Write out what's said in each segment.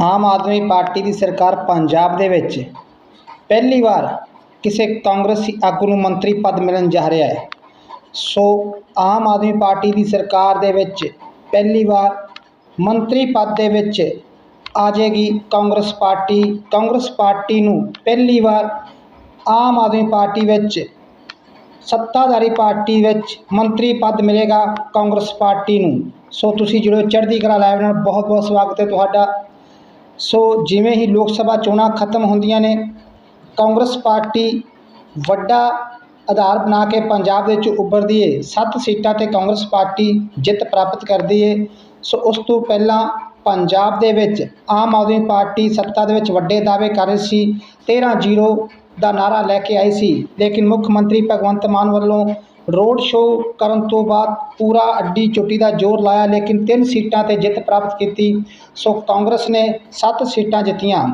Aam Aadmi party ਦੀ ਸਰਕਾਰ ਪੰਜਾਬ ਦੇ ਵਿੱਚ ਪਹਿਲੀ ਵਾਰ ਕਿਸੇ ਕਾਂਗਰਸੀ ਆਗੂ ਨੂੰ ਮੰਤਰੀ ਪਦ ਮਿਲਣ ਜਾ ਰਿਹਾ ਹੈ। ਸੋ ਆਮ ਆਦਮੀ ਪਾਰਟੀ ਦੀ ਸਰਕਾਰ ਦੇ ਵਿੱਚ ਪਹਿਲੀ ਵਾਰ ਮੰਤਰੀ ਪਦ ਦੇ ਵਿੱਚ ਆ ਜਾਏਗੀ ਕਾਂਗਰਸ ਪਾਰਟੀ। ਕਾਂਗਰਸ ਪਾਰਟੀ ਨੂੰ ਪਹਿਲੀ ਵਾਰ ਆਮ ਆਦਮੀ ਪਾਰਟੀ ਵਿੱਚ ਸੱਤਾਧਾਰੀ ਪਾਰਟੀ ਵਿੱਚ ਮੰਤਰੀ ਪਦ ਮਿਲੇਗਾ ਕਾਂਗਰਸ ਪਾਰਟੀ ਨੂੰ। ਸੋ ਤੁਸੀਂ ਜੁੜੋ ਚੜ੍ਹਦੀ ਕਲਾ ਲਾਈਵ ਨਾਲ। ਬਹੁਤ ਬਹੁਤ ਸਵਾਗਤ ਹੈ ਤੁਹਾਡਾ। ਸੋ ਜਿਵੇਂ ਹੀ ਲੋਕ ਸਭਾ ਚੋਣਾਂ ਖਤਮ ਹੁੰਦੀਆਂ ਨੇ, ਕਾਂਗਰਸ ਪਾਰਟੀ ਵੱਡਾ ਆਧਾਰ ਬਣਾ ਕੇ ਪੰਜਾਬ ਵਿੱਚ ਉੱਭਰਦੀ ਏ। ਸੱਤ ਸੀਟਾਂ ਤੇ ਕਾਂਗਰਸ ਪਾਰਟੀ ਜਿੱਤ ਪ੍ਰਾਪਤ ਕਰਦੀ ਏ। ਸੋ ਉਸ ਤੋਂ ਪਹਿਲਾਂ ਪੰਜਾਬ ਦੇ ਵਿੱਚ ਆਮ ਆਦਮੀ ਪਾਰਟੀ ਸੱਤਾ ਦੇ ਵਿੱਚ ਵੱਡੇ ਦਾਅਵੇ ਕਰ ਰਹੀ ਸੀ। 13-0 ਦਾ ਨਾਰਾ ਲੈ ਕੇ ਆਈ ਸੀ। ਲੇਕਿਨ ਮੁੱਖ ਮੰਤਰੀ ਭਗਵੰਤ ਮਾਨ ਵੱਲੋਂ ਰੋਡ ਸ਼ੋਅ ਕਰਨ ਤੋਂ ਬਾਅਦ ਪੂਰਾ ਅੱਡੀ ਚੁੱਟੀ ਦਾ ਜ਼ੋਰ ਲਾਇਆ, ਲੇਕਿਨ ਤਿੰਨ ਸੀਟਾਂ ਤੇ ਜਿੱਤ ਪ੍ਰਾਪਤ ਕੀਤੀ। ਸੋ ਕਾਂਗਰਸ ਨੇ ਸੱਤ ਸੀਟਾਂ ਜਿੱਤੀਆਂ।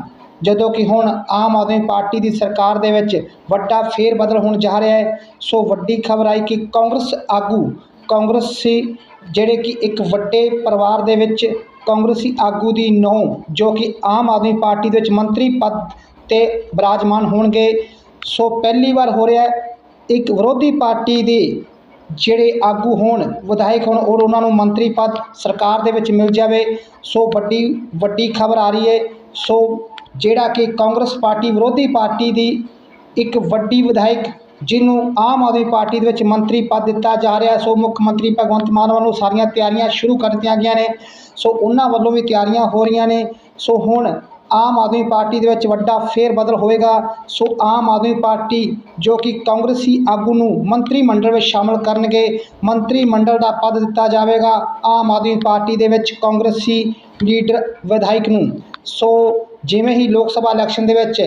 ਜਦੋਂ ਕਿ ਹੁਣ ਆਮ ਆਦਮੀ ਪਾਰਟੀ ਦੀ ਸਰਕਾਰ ਦੇ ਵਿੱਚ ਵੱਡਾ ਫੇਰ ਬਦਲ ਹੋਣ ਜਾ ਰਿਹਾ ਹੈ, ਸੋ ਵੱਡੀ ਖਬਰ ਆਈ ਕਿ ਕਾਂਗਰਸ ਆਗੂ, ਕਾਂਗਰਸੀ ਜਿਹੜੇ ਕਿ ਇੱਕ ਵੱਡੇ ਪਰਿਵਾਰ ਦੇ ਵਿੱਚ ਕਾਂਗਰਸੀ ਆਗੂ ਦੀ ਨੌ ਜੋ ਕਿ ਆਮ ਆਦਮੀ ਪਾਰਟੀ ਦੇ ਵਿੱਚ ਮੰਤਰੀ ਪਦ ਤੇ ਬਿਰਾਜਮਾਨ ਹੋਣਗੇ। ਸੋ ਪਹਿਲੀ ਵਾਰ ਹੋ ਰਿਹਾ ਹੈ ਇੱਕ ਵਿਰੋਧੀ ਪਾਰਟੀ ਦੇ ਜਿਹੜੇ ਆਗੂ ਹੋਣ, ਵਿਧਾਇਕ ਹੋਣ, ਔਰ ਉਹਨਾਂ ਨੂੰ ਮੰਤਰੀ ਪਦ ਸਰਕਾਰ ਦੇ ਵਿੱਚ ਮਿਲ ਜਾਵੇ। ਸੋ ਵੱਡੀ ਵੱਡੀ ਖਬਰ ਆ ਰਹੀ ਹੈ। ਸੋ ਜਿਹੜਾ ਕਿ ਕਾਂਗਰਸ ਪਾਰਟੀ ਵਿਰੋਧੀ ਪਾਰਟੀ ਦੀ ਇੱਕ ਵੱਡੀ ਵਿਧਾਇਕ, ਜਿਹਨੂੰ ਆਮ ਆਦਮੀ ਪਾਰਟੀ ਦੇ ਵਿੱਚ ਮੰਤਰੀ ਪਦ ਦਿੱਤਾ ਜਾ ਰਿਹਾ ਸੋ ਮੁੱਖ ਮੰਤਰੀ ਭਗਵੰਤ ਮਾਨ ਵੱਲੋਂ ਸਾਰੀਆਂ ਤਿਆਰੀਆਂ ਸ਼ੁਰੂ ਕਰ ਦਿੱਤੀਆਂ ਗਈਆਂ ਨੇ। ਸੋ ਉਹਨਾਂ ਵੱਲੋਂ ਵੀ ਤਿਆਰੀਆਂ ਹੋ ਰਹੀਆਂ ਨੇ। ਸੋ ਹੁਣ ਆਮ ਆਦਮੀ ਪਾਰਟੀ ਦੇ ਵਿੱਚ ਵੱਡਾ ਫੇਰ ਬਦਲ ਹੋਵੇਗਾ। ਸੋ ਆਮ ਆਦਮੀ ਪਾਰਟੀ ਜੋ ਕਿ ਕਾਂਗਰਸੀ ਆਗੂ ਨੂੰ ਮੰਤਰੀ ਮੰਡਲ ਵਿੱਚ ਸ਼ਾਮਲ ਕਰਨਗੇ, ਮੰਤਰੀ ਮੰਡਲ ਦਾ ਪਦ ਦਿੱਤਾ ਜਾਵੇਗਾ ਆਮ ਆਦਮੀ ਪਾਰਟੀ ਦੇ ਵਿੱਚ ਕਾਂਗਰਸੀ ਲੀਡਰ ਵਿਧਾਇਕ ਨੂੰ। ਸੋ ਜਿਵੇਂ ਹੀ ਲੋਕ ਸਭਾ ਇਲੈਕਸ਼ਨ ਦੇ ਵਿੱਚ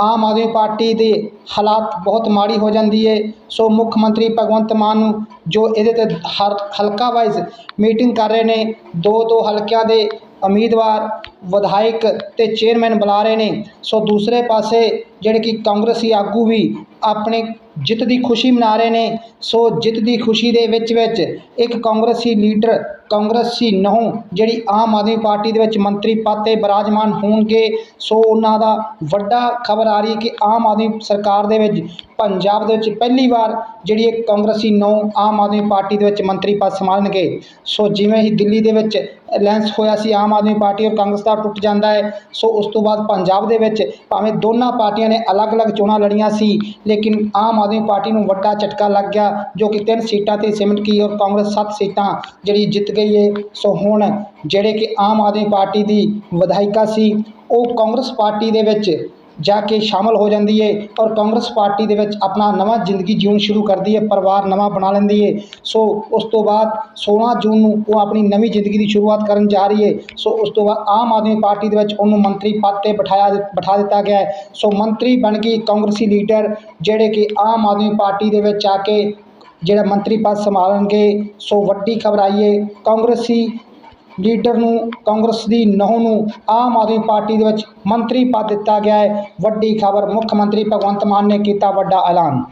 ਆਮ ਆਦਮੀ ਪਾਰਟੀ ਦੇ ਹਾਲਾਤ ਬਹੁਤ ਮਾੜੀ ਹੋ ਜਾਂਦੀ ਹੈ ਸੋ ਮੁੱਖ ਮੰਤਰੀ ਭਗਵੰਤ ਮਾਨ ਨੂੰ ਜੋ ਇਹਦੇ ਤੇ ਹਰ ਹਲਕਾ ਵਾਈਜ਼ ਮੀਟਿੰਗ ਕਰ ਰਹੇ ਨੇ ਦੋ ਦੋ ਹਲਕਿਆਂ ਦੇ ਉਮੀਦਵਾਰ, ਵਿਧਾਇਕ ਤੇ ਚੇਅਰਮੈਨ ਬੁਲਾ ਰਹੇ ਨੇ। ਸੋ ਦੂਸਰੇ ਪਾਸੇ ਜਿਹੜੇ ਕਿ ਕਾਂਗਰਸੀ ਆਗੂ ਵੀ ਆਪਣੇ ਜਿੱਤ ਦੀ ਖੁਸ਼ੀ ਮਨਾ ਰਹੇ ਨੇ। ਸੋ ਜਿੱਤ ਦੀ ਖੁਸ਼ੀ ਦੇ ਵਿੱਚ ਵਿੱਚ ਇੱਕ ਕਾਂਗਰਸੀ ਲੀਡਰ, ਕਾਂਗਰਸੀ ਨਹੁੰ ਜਿਹੜੀ ਆਮ ਆਦਮੀ ਪਾਰਟੀ ਦੇ ਵਿੱਚ ਮੰਤਰੀ ਪਦ ਤੇ ਬਿਰਾਜਮਾਨ ਹੋਣਗੇ। ਸੋ ਉਹਨਾਂ ਦਾ ਵੱਡਾ ਖਬਰ ਆ ਰਹੀ ਹੈ ਕਿ ਆਮ ਆਦਮੀ ਸਰਕਾਰ ਦੇ ਵਿੱਚ ਪੰਜਾਬ ਦੇ ਵਿੱਚ ਪਹਿਲੀ ਵਾਰ ਜਿਹੜੀ ਇਹ ਕਾਂਗਰਸੀ ਨੌ ਆਮ ਆਦਮੀ ਪਾਰਟੀ ਦੇ ਵਿੱਚ ਮੰਤਰੀ ਪਦ ਸੰਭਾਲਣਗੇ। ਸੋ ਜਿਵੇਂ ਹੀ ਦਿੱਲੀ ਦੇ ਵਿੱਚ ਅਲਾਇੰਸ ਹੋਇਆ ਸੀ ਆਮ ਆਦਮੀ ਪਾਰਟੀ ਔਰ ਕਾਂਗਰਸ ਦਾ ਟੁੱਟ ਜਾਂਦਾ ਹੈ, ਸੋ ਉਸ ਤੋਂ ਬਾਅਦ ਪੰਜਾਬ ਦੇ ਵਿੱਚ ਭਾਵੇਂ ਦੋਨਾਂ ਪਾਰਟੀਆਂ ਨੇ ਅਲੱਗ-ਅਲੱਗ ਚੋਣਾਂ ਲੜੀਆਂ ਸੀ, ਲੇਕਿਨ ਆਮ ਆਦਮੀ ਪਾਰਟੀ ਨੂੰ ਵੱਡਾ ਝਟਕਾ ਲੱਗ ਗਿਆ, ਜੋ ਕਿ ਤਿੰਨ ਸੀਟਾਂ ਤੇ ਸਿਮਟ ਗਈ ਔਰ ਕਾਂਗਰਸ ਸੱਤ ਸੀਟਾਂ ਜਿਹੜੀ ਜਿੱਤ ਗਈ ਹੈ ਸੋ ਹੁਣ ਜਿਹੜੇ ਕਿ ਆਮ ਆਦਮੀ ਪਾਰਟੀ ਦੀ ਵਿਧਾਇਕਾ ਸੀ, ਉਹ ਕਾਂਗਰਸ ਪਾਰਟੀ ਦੇ ਵਿੱਚ ਜਾ ਕੇ ਸ਼ਾਮਲ ਹੋ ਜਾਂਦੀ ਹੈ ਔਰ ਕਾਂਗਰਸ ਪਾਰਟੀ ਦੇ ਵਿੱਚ ਆਪਣਾ ਨਵਾਂ ਜ਼ਿੰਦਗੀ ਜਿਉਣ ਸ਼ੁਰੂ ਕਰਦੀ ਹੈ ਪਰਿਵਾਰ ਨਵਾਂ ਬਣਾ ਲੈਂਦੀ ਹੈ ਸੋ ਉਸ ਤੋਂ ਬਾਅਦ 16 ਜੂਨ ਨੂੰ ਉਹ ਆਪਣੀ ਨਵੀਂ ਜ਼ਿੰਦਗੀ ਦੀ ਸ਼ੁਰੂਆਤ ਕਰਨ ਜਾ ਰਹੀ ਹੈ ਸੋ ਉਸ ਤੋਂ ਬਾਅਦ ਆਮ ਆਦਮੀ ਪਾਰਟੀ ਦੇ ਵਿੱਚ ਉਹਨੂੰ ਮੰਤਰੀ ਪਦ ਤੇ ਬਿਠਾਇਆ ਬਿਠਾ ਦਿੱਤਾ ਗਿਆ ਹੈ ਸੋ ਮੰਤਰੀ ਬਣ ਗਈ ਕਾਂਗਰਸੀ ਲੀਡਰ ਜਿਹੜੇ ਕਿ ਆਮ ਆਦਮੀ ਪਾਰਟੀ ਦੇ ਵਿੱਚ ਆ ਕੇ ਜਿਹੜਾ ਮੰਤਰੀ ਪਦ ਸੰਭਾਲਣਗੇ, ਸੋ ਵੱਡੀ ਖਬਰ ਆਈ ਹੈ ਕਾਂਗਰਸੀ ਲੀਡਰ ਨੂੰ, ਕਾਂਗਰਸ ਦੀ ਨਹੁੰ ਨੂੰ ਆਮ ਆਦਮੀ ਪਾਰਟੀ ਦੇ ਵਿੱਚ ਮੰਤਰੀ ਪਦ ਦਿੱਤਾ ਗਿਆ ਹੈ। ਵੱਡੀ ਖਬਰ ਮੁੱਖ ਮੰਤਰੀ ਭਗਵੰਤ ਮਾਨ ਨੇ ਕੀਤਾ ਵੱਡਾ ਐਲਾਨ।